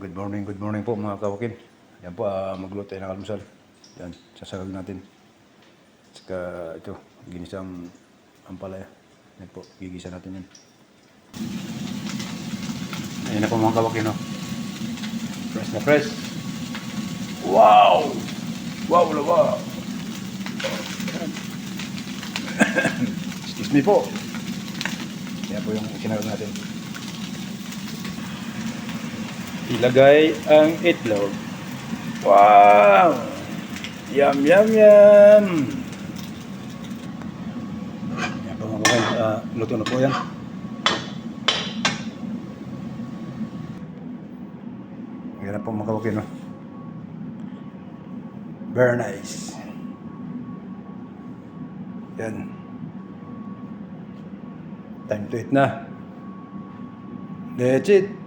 Good morning, good morning po mga kawakin. Yan po, ah, magluto tayo ng almusal. Yan, sasagag natin. Saka ito, ginisang ampalaya. Yan po, gigisa natin yan. Ayan na po mga kawakin, no? Fresh na fresh. Wow! Wow, wala wow! Excuse me po. Yan po yung sinagag natin. Ilagay ang itlog. Wow! Yum, yum, yum! Yan po mga kawain, ah, luto na po yan. Yan na po mga kawain, no? Very nice. Yan. Time to eat na. That's it.